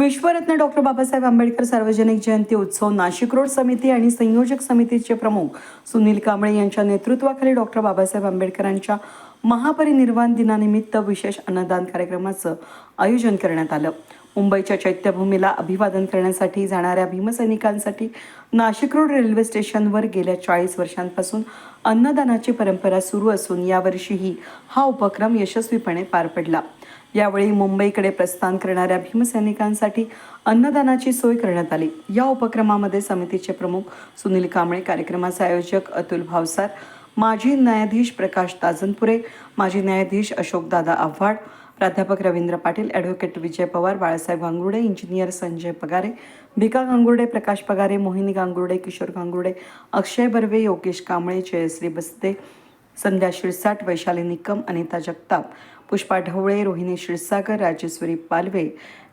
विश्वरत्न doctor Babasaheb Ambedkar सार्वजनिक जयंती उत्सव Nashik road समिती आणि संयोजक समितीचे प्रमुख सुनील कांबळे यांच्या नेतृत्वाखाली डॉक्टर बाबासाहेब आंबेडकरांच्या महापरिनिर्वाण दिनानिमित्त विशेष अन्नदान कार्यक्रमाचं आयोजन करण्यात आलं. मुंबईच्या चैत्यभूमीला अभिवादन करण्यासाठी जाणाऱ्या भीमसैनिकांसाठी नाशिक रोड रेल्वे स्टेशनवर गेल्या चाळीस वर्षांपासून अन्नदानाची परंपरा सुरू असून यावर्षीही हा उपक्रम यशस्वीपणे पार पडला. यावेळी मुंबईकडे प्रस्थान करणाऱ्या भीमसैनिकांसाठी अन्नदानाची सोय करण्यात आली. या उपक्रमामध्ये समितीचे प्रमुख सुनील कांबळे कार्यक्रमाचे आयोजक अतुल भावसार माजी न्यायाधीश प्रकाश ताजनपुरे माजी न्यायाधीश अशोकदादा आव्हाड प्राध्यापक रवींद्र पाटील ॲडव्होकेट विजय पवार बाळासाहेब गांगुर्डे इंजिनियर संजय पगारे भिका गांगुर्डे प्रकाश पगारे मोहिनी गांगुर्डे किशोर गांगुर्डे अक्षय बर्वे योगेश कांबळे जयश्री बस्ते संध्या शिरसाट वैशाली निकम अनिता जगताप पुष्पा ढवळे रोहिणी क्षीरसागर राजेश्वरी पालवे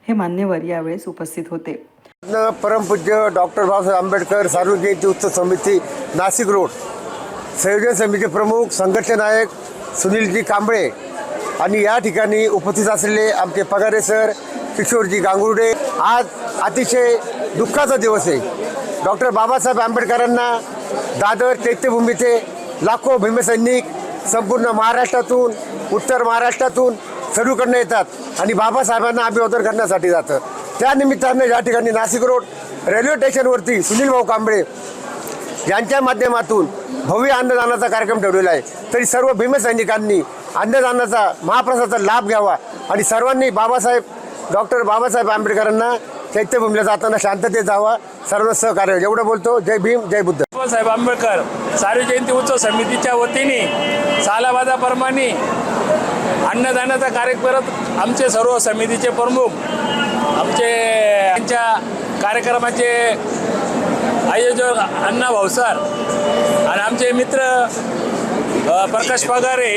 हे मान्यवर यावेळेस उपस्थित होते. परमपूज्य डॉक्टर बाबासाहेब आंबेडकर सार्वजनिक जयंती उत्सव समिती नाशिक रोड. संयोजन समिती प्रमुख संघटनायक सुनीलजी कांबळे आणि या ठिकाणी उपस्थित असलेले आमचे पगारे सर किशोरजी गांगुर्डे. आज अतिशय दुःखाचा दिवस आहे. डॉक्टर बाबासाहेब आंबेडकरांना दादर चैत्यभूमीचे लाखो भीमसैनिक संपूर्ण महाराष्ट्रातून उत्तर महाराष्ट्रातून सर्वकडनं येतात आणि बाबासाहेबांना अभिवादन करण्यासाठी जातं त्यानिमित्तानं या ठिकाणी नाशिक रोड रेल्वे स्टेशनवरती सुनील भाऊ कांबळे यांच्या माध्यमातून भव्य अन्नदानाचा कार्यक्रम ठेवलेला आहे. तरी सर्व भीमसैनिकांनी अन्नदानाचा महाप्रसादाचा लाभ घ्यावा. आणि सर्वांनी बाबासाहेब डॉक्टर बाबासाहेब आंबेडकरांना चैत्यभूमीला जाताना शांततेत जावा. सर्व सहकार्य. एवढं बोलतो. जय भीम जय बुद्ध. बाबासाहेब आंबेडकर सार्व जयंती उत्सव समितीच्या वतीने सालाबादाप्रमाणे अन्नदानाचा कार्यक्रम आमचे सर्व समितीचे प्रमुख आमचे यांच्या कार्यक्रमाचे आयोजक अण्णा भाऊसार आणि आमचे मित्र प्रकाश पगारे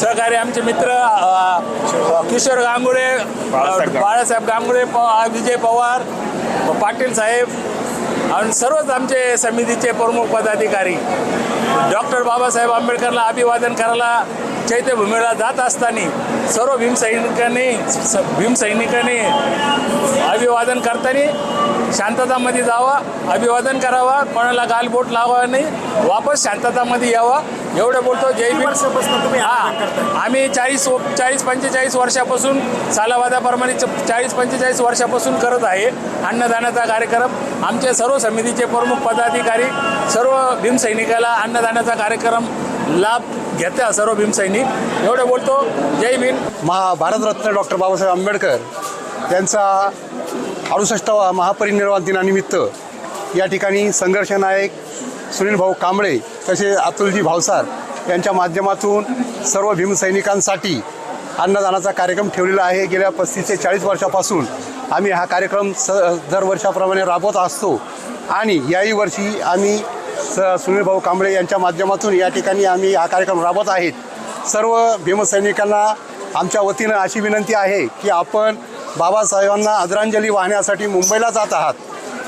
सहकारी आमचे मित्र किशोर गांगुडे अ, बाळासाहेब गांगुडे प विजय पवार पाटील साहेब आणि सर्वच आमचे समितीचे प्रमुख पदाधिकारी. डॉक्टर बाबासाहेब आंबेडकरला अभिवादन करायला चैत्यभूमीला जात असताना सर्व भीमसैनिकांनी स- भीमसैनिकांनी अभिवादन करताना शांततामध्ये जावा अभिवादन करावा कोणाला गालबोट लावा नाही वापस शांततामध्ये यावा. एवढं बोलतो जय भीम. हा आम्ही चाळीस चाळीस पंचेचाळीस वर्षापासून सालावादाप्रमाणे च- चाळीस पंचेचाळीस वर्षापासून करत आहे अन्नदानाचा कार्यक्रम. आमचे सर्व समितीचे प्रमुख पदाधिकारी सर्व भीमसैनिकाला अन्नदानाचा कार्यक्रम लाभ घेत्या सर्व भीमसैनिक एवढं बोलतो. जय भीम. महा भारतरत्न डॉक्टर बाबासाहेब आंबेडकर यांचा अडुसष्टावा महापरिनिर्वाण दिनानिमित्त या ठिकाणी संघर्ष नायक सुनील भाऊ कांबळे तसे अतुलजी भावसार यांच्या माध्यमातून सर्व भीमसैनिकांसाठी अन्नदानाचा कार्यक्रम ठेवलेला आहे. गेल्या पस्तीस ते चाळीस वर्षापासून आम्ही हा कार्यक्रम स दरवर्षाप्रमाणे राबवत असतो. आणि याही वर्षी आम्ही स सुनील भाऊ कांबळे यांच्या माध्यमातून या ठिकाणी आम्ही हा कार्यक्रम राबवत आहेत. सर्व भीमसैनिकांना आमच्या वतीनं अशी विनंती आहे की आपण बाबासाहेबांना आदरांजली वाहण्यासाठी मुंबईला जात आहात.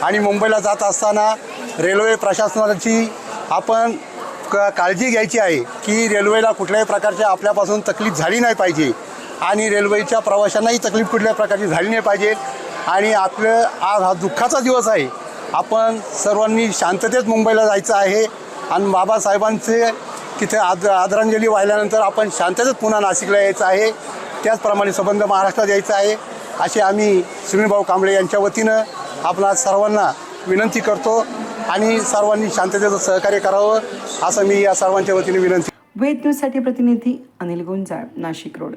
आणि मुंबईला जात असताना रेल्वे प्रशासनाची आपण क काळजी घ्यायची आहे की रेल्वेला कुठल्याही प्रकारच्या आपल्यापासून तकलीफ झाली नाही पाहिजे आणि रेल्वेच्या प्रवाशांनाही तकलीफ कुठल्या प्रकारची झाली नाही पाहिजे. आणि आपलं आज हा दुःखाचा दिवस आहे. आपण सर्वांनी शांततेत मुंबईला जायचं आहे. आणि बाबासाहेबांचे तिथे आद आदरांजली वाहिल्यानंतर आपण शांततेत पुन्हा नाशिकला यायचं आहे. त्याचप्रमाणे संबंध महाराष्ट्रात यायचं आहे. असे आम्ही सुनीलभाऊ कांबळे यांच्या वतीनं आपणा सर्वांना विनंती करतो आणि सर्वांनी शांततेचं सहकार्य करावं असं मी या सर्वांच्या वतीने विनंती वेद न्यूजसाठी प्रतिनिधी अनिल गुंजाळ नाशिक रोड.